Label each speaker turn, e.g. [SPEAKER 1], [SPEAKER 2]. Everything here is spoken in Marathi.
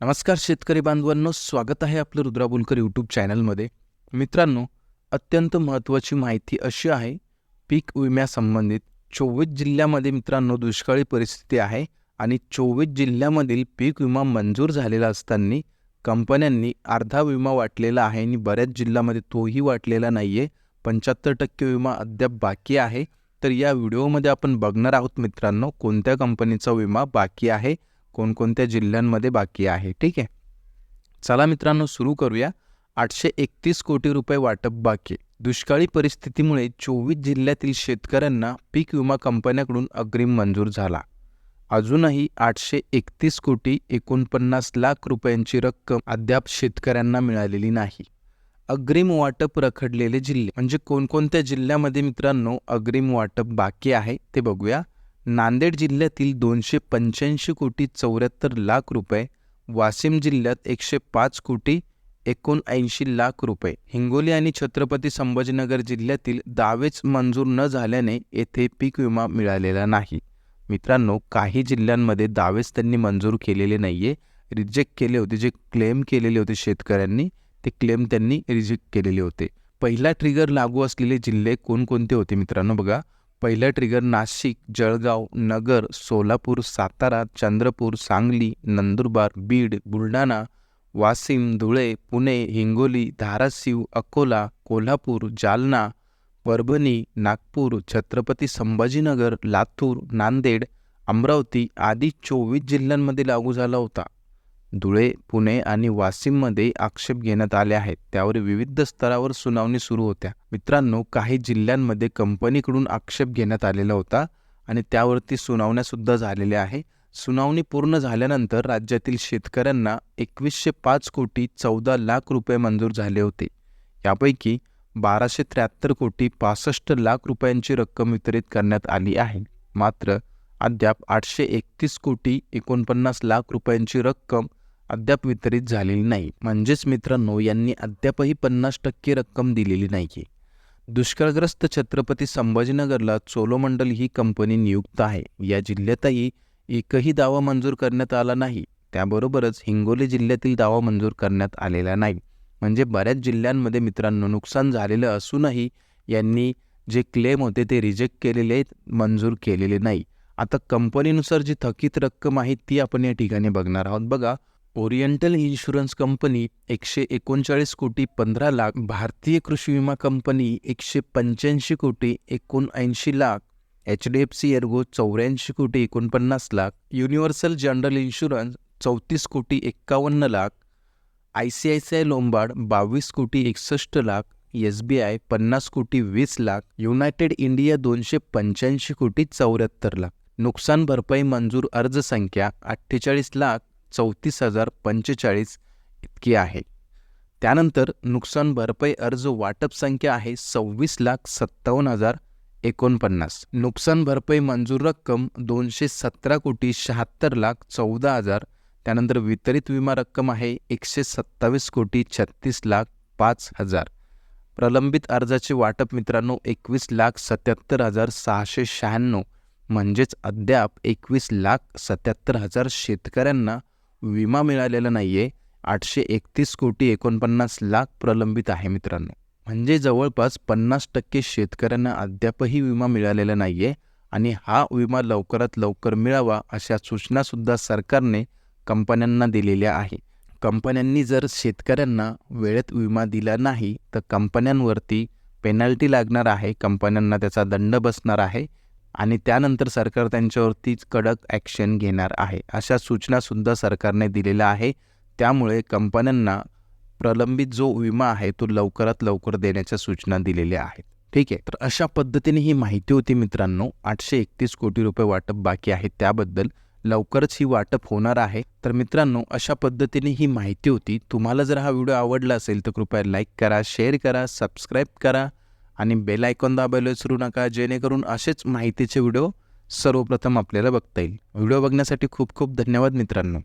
[SPEAKER 1] नमस्कार शेतकरी बांधवांनो स्वागत आहे आपलं रुद्रा बोलकर यूट्यूब चॅनलमध्ये मित्रांनो अत्यंत महत्त्वाची माहिती अशी आहे पीक विम्यासंबंधित चोवीस जिल्ह्यामध्ये मित्रांनो दुष्काळी परिस्थिती आहे आणि चोवीस जिल्ह्यामधील पीक विमा मंजूर झालेला असताना कंपन्यांनी अर्धा विमा वाटलेला आहे आणि बऱ्याच जिल्ह्यामध्ये तोही वाटलेला नाही आहे पंच्याहत्तर टक्के विमा अद्याप बाकी आहे. तर या व्हिडिओमध्ये आपण बघणार आहोत मित्रांनो कोणत्या कंपनीचा विमा बाकी आहे कोणकोणत्या जिल्ह्यांमध्ये बाकी आहे ठीक आहे? चला मित्रांनो सुरू करूया. आठशे एकतीस कोटी रुपये वाटप बाकी. दुष्काळी परिस्थितीमुळे चोवीस जिल्ह्यातील शेतकऱ्यांना पीक विमा कंपन्याकडून अग्रिम मंजूर झाला. अजूनही आठशे एकतीस कोटी एकोणपन्नास लाख रुपयांची रक्कम अद्याप शेतकऱ्यांना मिळालेली नाही. अग्रिम वाटप रखडलेले जिल्हे म्हणजे कोणकोणत्या जिल्ह्यामध्ये मित्रांनो अग्रिम वाटप बाकी आहे ते बघूया. नांदेड जिल्ह्यातील दोनशे पंच्याऐंशी कोटी चौऱ्याहत्तर लाख रुपये वाशिम जिल्ह्यात एकशे पाच कोटी एकोणऐंशी लाख रुपये. हिंगोली आणि छत्रपती संभाजीनगर जिल्ह्यातील दावेच मंजूर न झाल्याने येथे पीक विमा मिळालेला नाही. मित्रांनो काही जिल्ह्यांमध्ये दावेच त्यांनी मंजूर केलेले नाही आहे रिजेक्ट केले होते जे क्लेम केलेले होते शेतकऱ्यांनी ते क्लेम त्यांनी रिजेक्ट केलेले होते. पहिला ट्रिगर लागू असलेले जिल्हे कोणकोणते होते मित्रांनो बघा. पहिला ट्रिगर नाशिक जळगाव नगर सोलापूर सातारा चंद्रपूर सांगली नंदुरबार बीड बुलढाणा वाशिम धुळे पुणे हिंगोली धाराशिव अकोला कोल्हापूर जालना परभणी नागपूर छत्रपती संभाजीनगर लातूर नांदेड अमरावती आदी चोवीस जिल्ह्यांमध्ये लागू झाला होता. धुळे पुणे आणि वाशिममध्ये आक्षेप घेण्यात आले आहेत. त्यावर विविध स्तरावर सुनावणी सुरू होत्या. मित्रांनो काही जिल्ह्यांमध्ये कंपनीकडून आक्षेप घेण्यात आलेला होता आणि त्यावरती सुनावण्यासुद्धा झालेल्या आहे. सुनावणी पूर्ण झाल्यानंतर राज्यातील शेतकऱ्यांना एकवीसशे पाच कोटी चौदा लाख रुपये मंजूर झाले होते. यापैकी बाराशे त्र्याहत्तर कोटी पासष्ट लाख रुपयांची रक्कम वितरित करण्यात आली आहे. मात्र अद्याप आठशे एकतीस कोटी एकोणपन्नास लाख रुपयांची रक्कम अद्याप वितरित झालेली नाही. म्हणजेच मित्रांनो यांनी अद्यापही पन्नास टक्के रक्कम दिलेली नाही आहे दुष्काळग्रस्त छत्रपती संभाजीनगरला चोलोमंडल ही कंपनी नियुक्त आहे. या जिल्ह्यातही एकही दावा मंजूर करण्यात आला नाही. त्याबरोबरच हिंगोली जिल्ह्यातील दावा मंजूर करण्यात आलेला नाही. म्हणजे बऱ्याच जिल्ह्यांमध्ये मित्रांनो नुकसान झालेलं असूनही यांनी जे क्लेम होते ते रिजेक्ट केलेले मंजूर केलेले नाही. आता कंपनीनुसार जी थकीत रक्कम आहे ती आपण या ठिकाणी बघणार आहोत. बघा ओरिएंटल इन्शुरन्स कंपनी एकशे एकोणचाळीस कोटी पंधरा लाख भारतीय कृषी विमा कंपनी एकशे पंच्याऐंशी कोटी एकोणऐंशी lakh H D F C Ergo चौऱ्याऐंशी कोटी एकोणपन्नास लाख युनिव्हर्सल जनरल इन्शुरन्स चौतीस कोटी एक्कावन्न lakh I C I C I Lombard बावीस कोटी एकसष्ट लाख एस बी आय पन्नास कोटी वीस लाख युनायटेड इंडिया दोनशे पंच्याऐंशी कोटी चौऱ्याहत्तर लाख. नुकसान भरपाई मंजूर अर्ज संख्या अठ्ठेचाळीस लाख चौतीस हजार पंचेचाळीस इतकी आहे. त्यानंतर नुकसान भरपाई अर्ज वाटप संख्या आहे सव्वीस लाख सत्तावन्न हजार एकोणपन्नास. नुकसान भरपाई मंजूर रक्कम दोनशे सतरा कोटी शहात्तर लाख चौदा हजार त्यानंतर वितरित विमा रक्कम आहे एकशे सत्तावीस कोटी छत्तीस लाख पाच हजार. प्रलंबित अर्जाचे वाटप मित्रांनो एकवीस लाख सत्याहत्तर हजार सहाशे शहाण्णव. म्हणजेच अद्याप एकवीस लाख सत्याहत्तर हजार शेतकऱ्यांना विमा मिळालेला नाही आहे आठशे एकतीस कोटी एकोणपन्नास लाख प्रलंबित आहे मित्रांनो. म्हणजे जवळपास पन्नास टक्के शेतकऱ्यांना अद्यापही विमा मिळालेला नाही आहे आणि हा विमा लवकरात लवकर मिळावा अशा सूचनासुद्धा सरकारने कंपन्यांना दिलेल्या आहे. कंपन्यांनी जर शेतकऱ्यांना वेळेत विमा दिला नाही तर कंपन्यांवरती पेनल्टी लागणार आहे. कंपन्यांना त्याचा दंड बसणार आहे. आणि त्यानंतर सरकार त्यांच्यावरती कडक ॲक्शन घेणार आहे. अशा सूचनासुद्धा सरकारने दिलेल्या आहे. त्यामुळे कंपन्यांना प्रलंबित जो विमा आहे तो लवकरात लवकर देण्याच्या सूचना दिलेल्या आहेत. ठीक आहे? तर अशा पद्धतीने ही माहिती होती मित्रांनो. आठशे एकतीस कोटी रुपये वाटप बाकी आहे त्याबद्दल. लवकरच ही वाटप होणार आहे. तर मित्रांनो अशा पद्धतीने ही माहिती होती. तुम्हाला जर हा व्हिडिओ आवडला असेल तर कृपया लाईक करा शेअर करा सबस्क्राईब करा. आणि बेल आयकॉन दाबायला विसरू नका जेणेकरून असेच माहितीचे व्हिडिओ सर्वप्रथम आपल्याला बघता येईल. व्हिडिओ बघण्यासाठी खूप खूप धन्यवाद मित्रांनो.